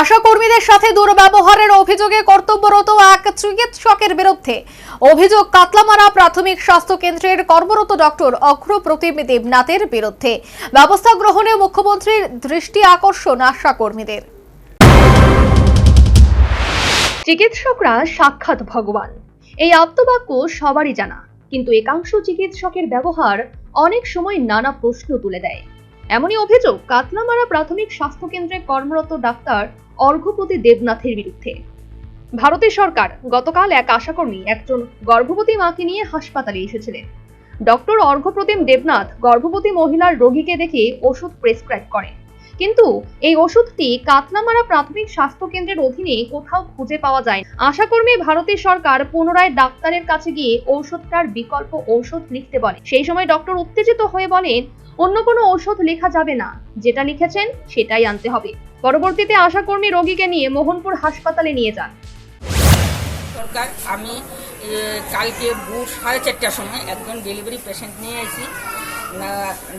আশা কর্মীদের সাথে দুর্ব্যবহারের অভিযোগে কর্তব্যরত এক চিকিৎসকের বিরুদ্ধে অভিযোগ কাতলামারা প্রাথমিক স্বাস্থ্য কেন্দ্রের কর্মরত ডক্টর অগ্রপ্রতিম দেবনাথের বিরুদ্ধে ব্যবস্থা গ্রহণে মুখ্যমন্ত্রীর দৃষ্টি আকর্ষণ আশা কর্মীদের চিকিৎসকরা সাক্ষাৎ ভগবান। এই আত্মবাক্য সবারই জানা, কিন্তু একাংশ চিকিৎসকের ব্যবহার অনেক সময় নানা প্রশ্ন তুলে দেয়। এমনই অভিযোগ কাতনামারা প্রাথমিক স্বাস্থ্য কেন্দ্রে কর্মরত ডাক্তার অর্ঘ্যপতি দেবনাথের বিরুদ্ধে। ভারতের সরকার গতকাল এক আশাকর্মী একজন গর্ভবতী মাকে নিয়ে হাসপাতালে এসেছিলেন। ডক্টর অর্ঘ্যপ্রতিম দেবনাথ গর্ভবতী মহিলার রোগীকে দেখে ওষুধ প্রেসক্রাইব করেন। কিন্তু এই ওষুধটি কাতলামারা প্রাথমিক স্বাস্থ্য কেন্দ্রের অধীনে কোথাও খুঁজে পাওয়া যায় না। আশাকর্মী ভারতের সরকার পুনরায় ডাক্তারের কাছে গিয়ে ঔষধটার বিকল্প ঔষধ লিখতে বলে। সেই সময় ডক্টর উত্তেজিত হয়ে বলেন, অন্য কোনো ঔষধ লেখা যাবে না। যেটা লিখেছেন সেটাই আনতে হবে। পরবর্তীতে আশাকর্মী রোগীকে নিয়ে মোহনপুর হাসপাতালে নিয়ে যান। সরকার, আমি কালকে ভোর সাড়ে চারটার সময় একজন ডেলিভারি পেশেন্ট নিয়ে এসেছি।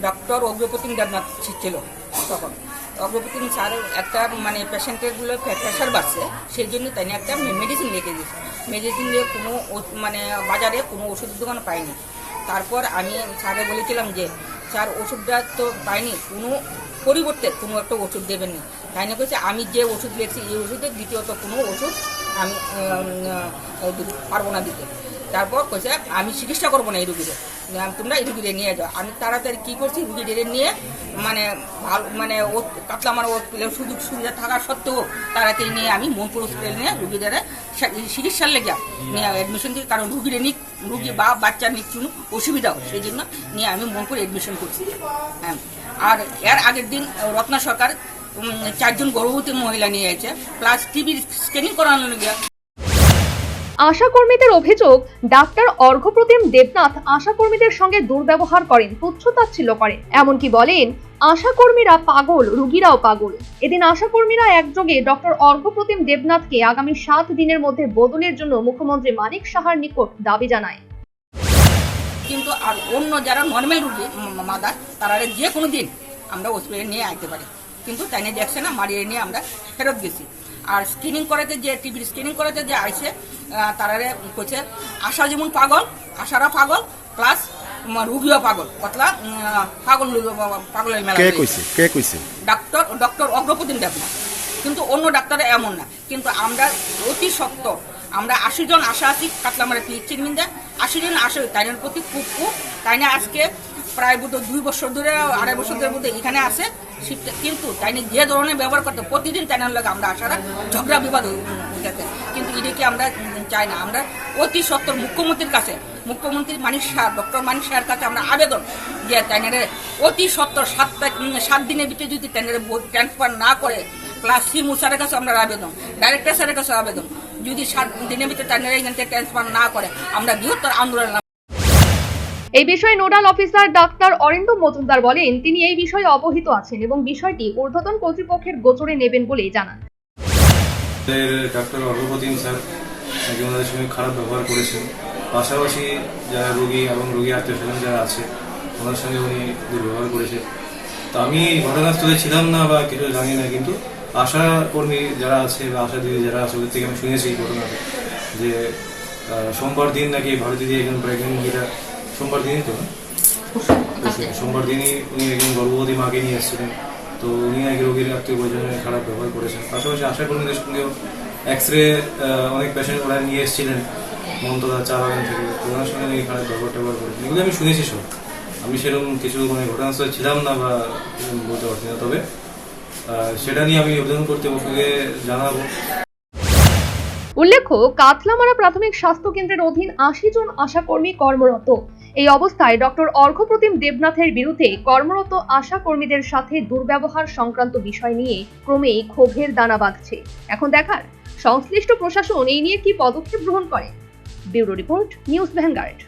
ডক্টর অগ্রপ্রতিম দেবনাথ ছিল। তখন। অগ্রপ্রতিম স্যার একটা মানে পেশেন্টেরগুলো প্রেশার বাড়ছে, সেই জন্য তাই একটা মেডিসিন লিখে দিয়েছে। মেডিসিন দিয়ে কোনো মানে বাজারে কোনো ওষুধের দোকান পাইনি তারপর আমি স্যারে বলেছিলাম যে, স্যার, ওষুধটা তো পাইনি কোনো পরিবর্তে কোনো একটা ওষুধ দেবেন না। তাই না বলছে, আমি যে ওষুধ লিখছি এই ওষুধে দ্বিতীয়ত কোনো ওষুধ আমি পারব না দিতে। তারপর কইছে, আমি চিকিৎসা করব না এই রুগীদের। তোমরা এই রুগীদের নিয়ে যাও। আমি তাড়াতাড়ি কী করছি রুগীদের নিয়ে মানে ভালো মানে ও কাতলা আমার ও সুযোগ সুবিধা থাকা সত্ত্বেও তাড়াতাড়ি নিয়ে আমি মনপুর হসপিটাল নিয়ে রুগীদের চিকিৎসার লেগে নিয়ে অ্যাডমিশন দিই কারণ রুগীদের নিক রুগী বা বাচ্চার নিক কোনো অসুবিধা সেই জন্য নিয়ে আমি মনপুর অ্যাডমিশন করছি। হ্যাঁ। আর এর আগের দিন রত্না সরকার চারজন গর্ভবতী মহিলা নিয়ে এসেছে প্লাস টিভির স্ক্যানিং করানো গিয়া আশাকর্মীদের অভিযোগ, ডাক্তার অর্ঘ্যপ্রতিম দেবনাথ আশাকর্মীদের সঙ্গে দুর্ব্যবহার করেন তুচ্ছতাচ্ছিল্য করেন। এমনকি বলেন, আশাকর্মীরা পাগল, রুগীরাও পাগল। এদিন আশাকর্মীরা একযোগে ডক্টর অর্ঘ্যপ্রতিম দেবনাথকে আগামী সাত দিনের মধ্যে বদলের জন্য মুখ্যমন্ত্রী মানিক সাহার নিকট দাবি জানায়। কিন্তু আর অন্য যারা নর্মাল রুগী মাদার তারা যে কোনো দিন আমরা হসপিটালে নিয়ে আসতে পারি। কিন্তু তাই নিয়ে দেখছে না, মারিয়ে নিয়ে আমরা ফেরত গেছি। আর স্ক্রিনিং করাতে যে টিভির স্ক্রিনিং করাতে যে আইসে তারারে কইছে আশা যেমন পাগল আশারা পাগল প্লাস রুগীও পাগল কতলা পাগল পাগলের মেলা কে কইছে? কে কইছে? ডাক্তার ডক্টর অগ্রপ্রতিম দেবনাথ কিন্তু অন্য ডাক্তারে এমন না। কিন্তু আমরা অতি শক্ত আমরা আশি জন আশা আছি কাতলামারা চিরমিন্দা আশি জন আশা তাইনের প্রতি খুব খুব তাই না আজকে প্রায় বোধ দুই বছর ধরে, আড়াই বছর ধরে বোধ এখানে আছে। কিন্তু তাই যে ধরনের ব্যবহার করতে প্রতিদিন তাই লাগে আমরা আশারা ঝগড়া বিবাদ উঠেছে কিন্তু এটাকে আমরা চাই না? আমরা অতি সত্তর মুখ্যমন্ত্রীর কাছে, মুখ্যমন্ত্রী মানিক শাহ, ডক্টর মানিক শাহের কাছে আমরা আবেদন যে তাইনারে অতি সত্তর সাতটা সাত দিনের ভিতরে যদি তাইনারে ট্রান্সফার না করে, ক্লাস সি স্যারের কাছে আমরা আবেদন, ডাইরেক্টর স্যারের কাছে আবেদন। যদি সাত দিনের ভিতরে তাইনারে এখান থেকে ট্রান্সফার না করে, আমরা বৃহত্তর আন্দোলন এই বিষয়ে nodal officer doctor Arindam Majumdar বলেন, তিনি এই বিষয়ে অবহিত আছেন এবং বিষয়টি ঊর্ধ্বতন কর্তৃপক্ষের গোচরে নেবেন বলে জানান। ডাক্তার অর্ঘপতিম স্যার ওনাদের সঙ্গে খারাপ ব্যবহার করেছেন। পাশাপাশি যারা রোগী এবং রোগী আত্মীয় স্বজন যারা আছে, ওনার সঙ্গে উনি দুর্ব্যবহার করেছে তো আমি ঘটনাস্থলে ছিলাম না বা কিছু জানি না, কিন্তু আশা কর্মী যারা আছে বা আশা দিদি যারা আছে, ওদের থেকে আমি শুনেছি ঘটনাটা, যে সোমবার দিন নাকি ভারতী দিয়ে একজন প্রেগনেন্ট মহিলা সোমবার দিনই তো? সোমবার দিনই উনি একজন গর্ভবতী মাকে নিয়ে এসেছিলেন। তো উনি নাকি রোগীর আত্মীয় পরিজনের খারাপ ব্যবহার করেছেন। পাশাপাশি আশা কর্মীদের সঙ্গেও এক্স রে অনেক পেশেন্ট ওরা নিয়ে এসেছিলেন, মমতদা চা বাগান থেকে। ওনার সঙ্গে নাকি খারাপ ব্যবহার ট্যাবহার করেছেন। এগুলো আমি শুনেছি সব। আমি সেরকম কিছু মানে ঘটনাস্থলে ছিলাম না বা বলতে পারছি না। তবে সেটা নিয়ে আমি অভিযোগ কর্তৃপক্ষকে জানাব। উল্লেখ্য, কাতলামারা প্রাথমিক স্বাস্থ্য কেন্দ্রের অধীন আশি জন আশাকর্মী কর্মরত। এই অবস্থায় ডক্টর অর্ঘপ্রতিম দেবনাথের বিরুদ্ধে কর্মরত আশা কর্মীদের সাথে দুর্ব্যবহার সংক্রান্ত বিষয় নিয়ে ক্রমেই ক্ষোভের দানা বাঁধছে। এখন দেখার সংশ্লিষ্ট প্রশাসন এই নিয়ে কি পদক্ষেপ গ্রহণ করে? Bureau report, news Vanguard.